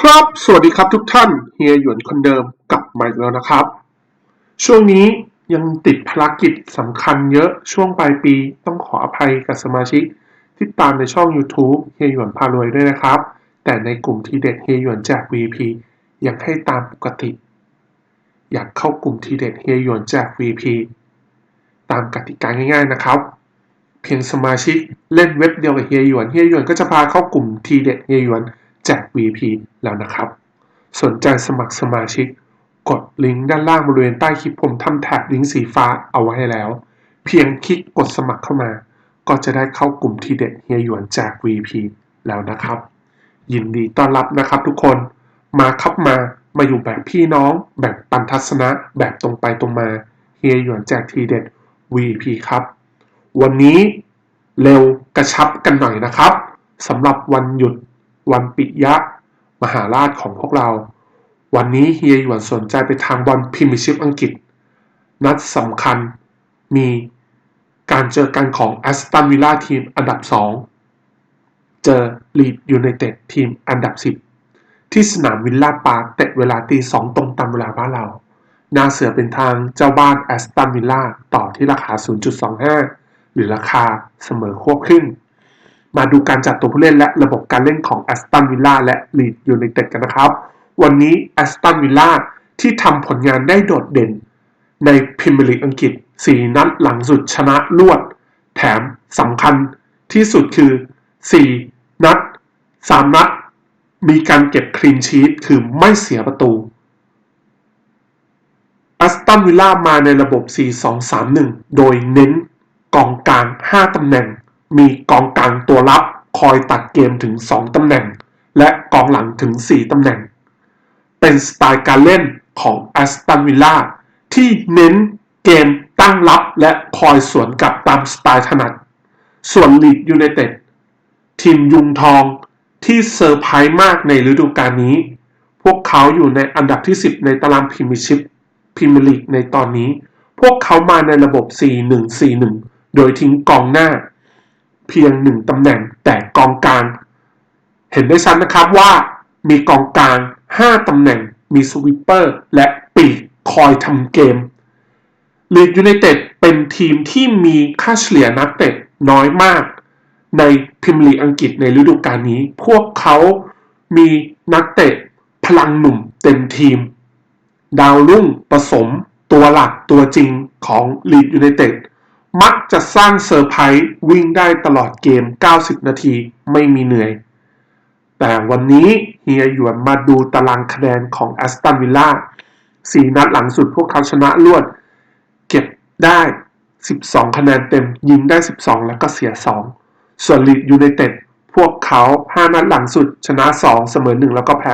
ครับ สวัสดีครับทุกท่าน เฮียหยวนคนเดิมกลับมาอีกแล้วนะครับ ช่วงนี้ยังติดภารกิจสำคัญเยอะช่วงปลายปีต้องขออภัยกับสมาชิก ที่ตามในช่อง YouTube เฮียหยวนพารวยด้วยนะครับ แต่ในกลุ่มทีเด็ดเฮียหยวนแจก VP ยังให้ตามปกติ อยากเข้ากลุ่มทีเด็ดเฮียหยวนแจก VP ตามกติกาง่าย ๆนะครับ เพียงสมาชิกเล่นเว็บเดียวกับเฮียหยวนเฮียหยวนก็จะพาเข้ากลุ่มทีเด็ดเฮียหยวน แจก VP แล้วนะครับ สนใจสมัครสมาชิก กดลิงก์ด้านล่างบริเวณใต้คลิปผมทำแท็บลิงก์สีฟ้าเอาไว้แล้ว เพียงคลิกกดสมัครเข้ามา ก็จะได้เข้ากลุ่มทีเด็ดเฮียหยวนแจก VP แล้วนะครับ ยินดีต้อนรับนะครับทุกคนมาครับมามาอยู่แบบพี่น้อง แบบปันทัศนะแบบตรงไปตรงมาเฮียหยวนแจกทีเด็ด VP ครับ วันนี้เร็วกระชับกันหน่อยนะครับสำหรับวันหยุด วันปิยะ มหาราชของพวกเรา วันนี้เฮียหยวนสนใจไปทางบอลพรีเมียร์ชิพอังกฤษ นัดสำคัญมีการเจอกันของแอสตันวิลล่าทีมอันดับ 2 เจอลีดยูไนเต็ดทีมอันดับ 10 ที่สนามวิลล่าปาร์คเตะเวลาตีสองตรงตามเวลาบ้านเรา นาเสือเป็นทางเจ้าบ้านแอสตันวิลล่าต่อที่ราคา 0.25 หรือราคาเสมอควบครึ่ง มาดูการจัดตัวผู้เล่นและระบบการเล่นของแอสตันวิลล่าและลีดยูไนเต็ดกันนะครับ วันนี้แอสตันวิลล่าที่ทำผลงานได้โดดเด่น ในพรีเมียร์ลีกอังกฤษ 4 นัดหลังสุดชนะรวด แถมสำคัญที่สุดคือ 4 นัด 3 นัด มีการเก็บคลีนชีตคือไม่เสียประตูแอสตันวิลล่ามาในระบบ 4-2-3-1 โดยเน้นกองกลาง 5 ตำแหน่ง มีกองกลางตัวรับคอยตัดเกมถึง 2 ตำแหน่ง และกองหลังถึง 4 ตำแหน่ง เป็นสไตล์การเล่นของแอสตันวิลล่าที่เน้นเกมตั้งรับและคอยสวนกลับตามสไตล์ถนัด ส่วนลีดยูไนเต็ดทีมยุงทองที่เซอร์ไพรส์มากในฤดูกาลนี้ พวกเขาอยู่ในอันดับที่ 10 ในตารางพรีเมียร์ชิพพรีเมียร์ลีกในตอนนี้ พวกเขามาในระบบ 4-1-4-1 โดยทิ้งกองหน้า เพียงหนึ่งตำแหน่งแต่กองกลาง เห็นได้ชัดนะครับว่ามีกองกลาง 5 ตำแหน่ง มีสวิปเปอร์และปีกคอยทำเกมลีดยูไนเต็ดเป็นทีมที่มีค่าเฉลี่ยนักเตะน้อยมาก ในพรีมลีกอังกฤษในฤดูกาลนี้ พวกเขามีนักเตะพลังหนุ่มเต็มทีม ดาวรุ่งผสมตัวหลักตัวจริงของลีดยูไนเต็ด มักจะสร้างเซอร์ไพรส์วิ่งได้ตลอดเกม 90 นาทีไม่มีเหนื่อย แต่วันนี้เฮียหยวนมาดูตารางคะแนนของแอสตันวิลล่าสี่นัดหลังสุดพวกเขาชนะรวด เก็บได้ 12 คะแนนเต็ม ยิงได้ 12 แล้วก็เสีย 2 ส่วนลีดยูไนเต็ดพวกเขา 5 นัดหลังสุดชนะ 2 เสมอ 1 แล้วก็แพ้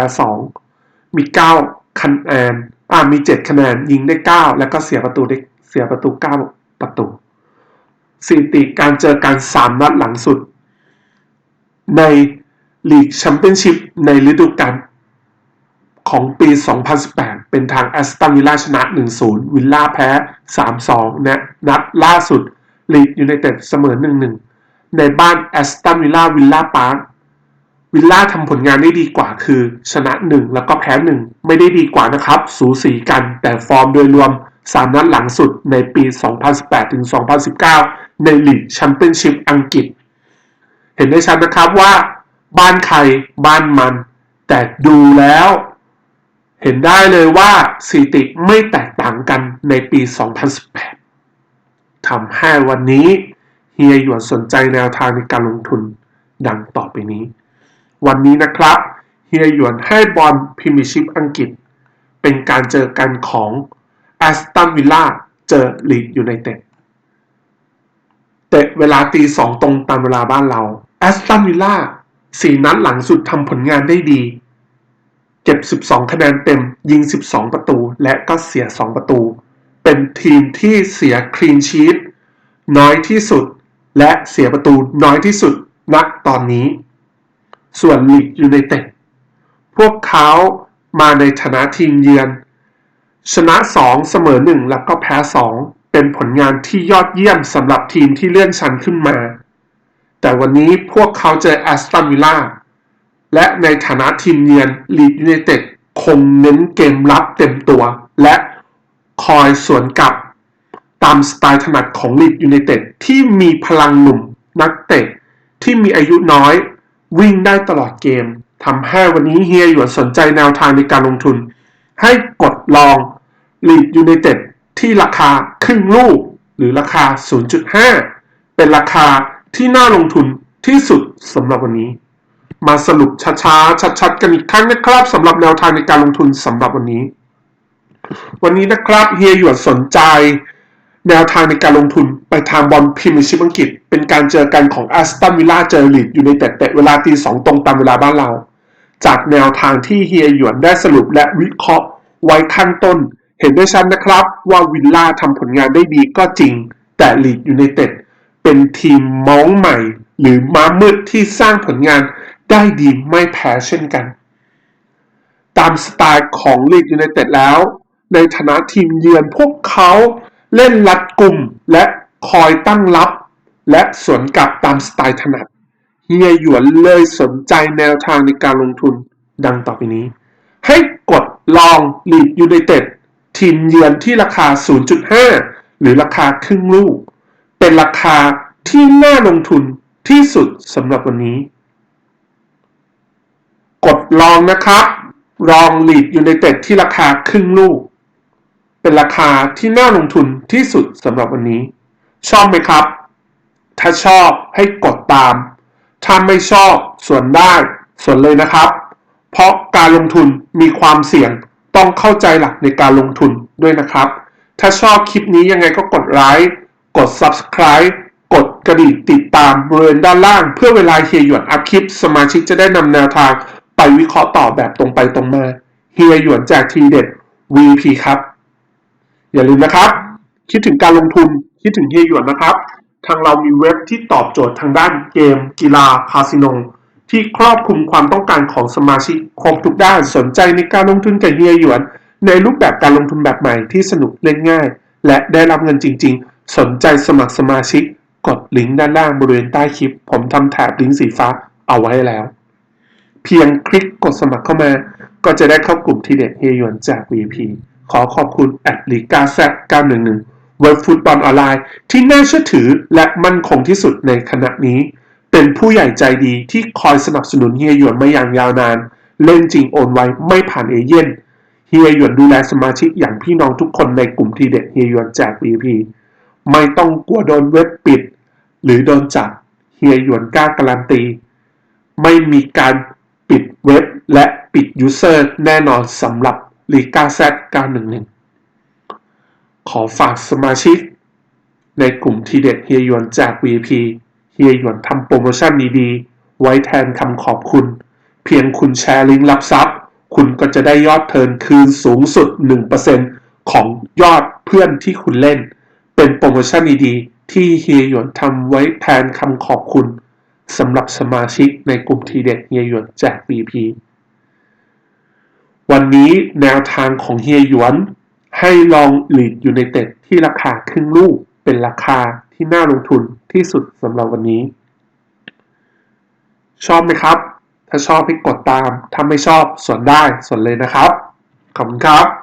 2 มี 9 คะแนน อ่ามี 7 คะแนน ยิงได้ 9 แล้วก็เสียประตูได้เสียประตู 9 ประตู สถิติการเจอกัน 3 นัดหลังสุด ในลีกแชมเปี้ยนชิพในฤดูกาลของปี 2018 เป็นทางแอสตันวิลล่าชนะ 1-0 วิลล่าแพ้ 3-2 นะนัดล่าสุดลีดยูไนเต็ดเสมอ 1-1 ในบ้านแอสตันวิลล่าวิลล่าพาร์ควิลล่าทำผลงานได้ดีกว่าคือ ชนะ 1 แล้วก็แพ้ 1 ไม่ได้ดีกว่านะครับ สูสีกันแต่ฟอร์มโดยรวม 3 นัดหลังสุดในปี 2018-2019 ในลีกแชมเปี้ยนชิพอังกฤษ เห็นได้ชัดนะครับว่าบ้านใครบ้านมัน แต่ดูแล้ว เห็นได้เลยว่าสถิติไม่แตกต่างกันในปี 2018ทำให้วันนี้เฮียหยวนสนใจแนวทางในการลงทุนดังต่อไปนี้ วันนี้นะครับเฮียหยวนให้บอลพรีเมียร์ชิพอังกฤษ เป็นการเจอกันของแอสตันวิลล่าเจอลีดยูไนเต็ด เตะเวลาตีสองตรงตามเวลาบ้านเราแอสตันวิลล่าสี่นัดหลังสุดทำผลงานได้ดี เก็บ 12 คะแนนเต็ม ยิง 12 ประตู และก็เสีย 2 ประตู เป็นทีมที่เสียคลีนชีตน้อยที่สุด และเสียประตูน้อยที่สุดณตอนนี้ ส่วนลีดยูไนเต็ดพวกเขามาในฐานะทีมเยือน ชนะ 2 เสมอ 1 แล้วก็แพ้ 2 เป็นผลงานที่ยอดเยี่ยมสำหรับทีมที่เลื่อนชั้นขึ้นมา แต่วันนี้พวกเขาเจอแอสตันวิลล่าและในฐานะทีมเยือนลีดยู i นเต็ดคงเน้นเกมรับเต็มตัว และคอยสวนกลับ ตามสไตล์ถนัดของลีดยู i นเต็ดที่มีพลังหนุ่มนักเตะที่มีอายุน้อย วิ่งได้ตลอดเกมทำให้วันนี้เฮียหยวนสนใจแนวทางในการลงทุน ให้กดลองลีดยู i นเต็ด ที่ราคาครึ่งลูก หรือราคา 0.5 เป็นราคาที่น่าลงทุนที่สุดสำหรับวันนี้ มาสรุปช้าๆชัดๆกันอีกครั้งนะครับสำหรับแนวทางในการลงทุนสำหรับวันนี้ วันนี้นะครับเฮียหยวนสนใจ แนวทางในการลงทุนไปทางบอลพรีเมียร์ชิพอังกฤษ เป็นการเจอกันของแอสตันวิลล่าเจอลีดอยู่ในเตะเตะเวลาตีสองตรงตามเวลาบ้านเรา จากแนวทางที่เฮียหยวนได้สรุปและวิเคราะห์ไว้ข้างต้น เห็นได้ชัดนนะครับว่าวิลล่าทำผลงานได้ดีก็จริง แต่ลีดยูไนเต็ดเป็นทีมมองใหม่ หรือม้ามืดที่สร้างผลงานได้ดีไม่แพ้เช่นกัน ตามสไตล์ของลีดยูไนเต็ดแล้ว ในฐานะทีมเยือนพวกเขาเล่นรัดกลุ่มและคอยตั้งรับ และสวนกลับตามสไตล์ถนัดเฮียหยวนเลยสนใจแนวทางในการลงทุนดังต่อไปนี้ ให้กดลองลีดยูไนเต็ด ทีมเยือนที่ราคา 0.5 หรือราคาครึ่งลูก เป็นราคาที่น่าลงทุนที่สุดสำหรับวันนี้ กดลองนะครับลองลีดยูไนเต็ดที่ราคาครึ่งลูก เป็นราคาที่น่าลงทุนที่สุดสำหรับวันนี้ ชอบไหมครับ ถ้าชอบให้กดตาม ถ้าไม่ชอบส่วนได้ส่วนเลยนะครับ เพราะการลงทุนมีความเสี่ยง ต้องเข้าใจหลักในการลงทุนด้วยนะครับ ถ้าชอบคลิปนี้ยังไงก็กดไลค์ กด subscribe กดกระดิ่งติดตามบริเวณด้านล่าง เพื่อเวลาเฮียหยวนอัพคลิป สมาชิกจะได้นำแนวทางไปวิเคราะห์ต่อแบบตรงไปตรงมา เฮียหยวนแจกทีเด็ด VP ครับ อย่าลืมนะครับ คิดถึงการลงทุนคิดถึงเฮียหยวนนะครับ ทางเรามีเว็บที่ตอบโจทย์ทางด้านเกม กีฬาคาสิโน ที่ครอบคลุมความต้องการของสมาชิกครบทุกด้านสนใจในการลงทุนกับเฮียหยวน ในรูปแบบการลงทุนแบบใหม่ที่สนุกเล่นง่าย และได้รับเงินจริง ๆ สนใจสมัครสมาชิก กดลิงก์ด้านล่างบริเวณใต้คลิป ผมทำแถบลิงก์สีฟ้าเอาไว้แล้ว เพียงคลิกกดสมัครเข้ามา ก็จะได้เข้ากลุ่มทีเด็ดเฮียหยวนจาก VP ขอขอบคุณแอดลิกาแซ911เว็บฟุตบอลออนไลน์ที่น่าเชื่อถือและมั่นคงที่สุดในขณะนี้ เป็นผู้ใหญ่ใจดีที่คอยสนับสนุนเฮียหยวนมาอย่างยาวนาน เล่นจริงโอนไวไม่ผ่านเอเย่นเฮียหยวนดูแลสมาชิกอย่างพี่น้องทุกคนในกลุ่มทีเด็ดเฮียหยวนแจาก VP ไม่ต้องกลัวโดนเว็บปิด หรือโดนจับเฮียหยวนกล้าการันตี ไม่มีการปิดเว็บและปิดยูเซอร์แน่นอนสำหรับลีกาแซ911ขอฝากสมาชิกในกลุ่มทีเด็ดเฮียหยวนจาก VP เฮียหยวนทำโปรโมชั่นดีๆ ไว้แทนคำขอบคุณ เพียงคุณแชร์ลิงก์รับทรัพย์ คุณก็จะได้ยอดเทิร์นคืนสูงสุด 1%ของยอดเพื่อนที่คุณเล่น เป็นโปรโมชั่นดีๆ ที่เฮียหยวนทำไว้แทนคำขอบคุณสำหรับสมาชิกในกลุ่มทีเด็ดเฮียหยวนแจก VP วันนี้แนวทางของเฮียหยวน ให้ลองหลีดอยูไนเต็ดที่ราคาครึ่งลูกเป็นราคา ที่น่าลงทุนที่สุดสำหรับวันนี้ ชอบไหมครับ ถ้าชอบให้กดตาม ถ้าไม่ชอบส่วนได้ส่วนเลยนะครับ ขอบคุณครับ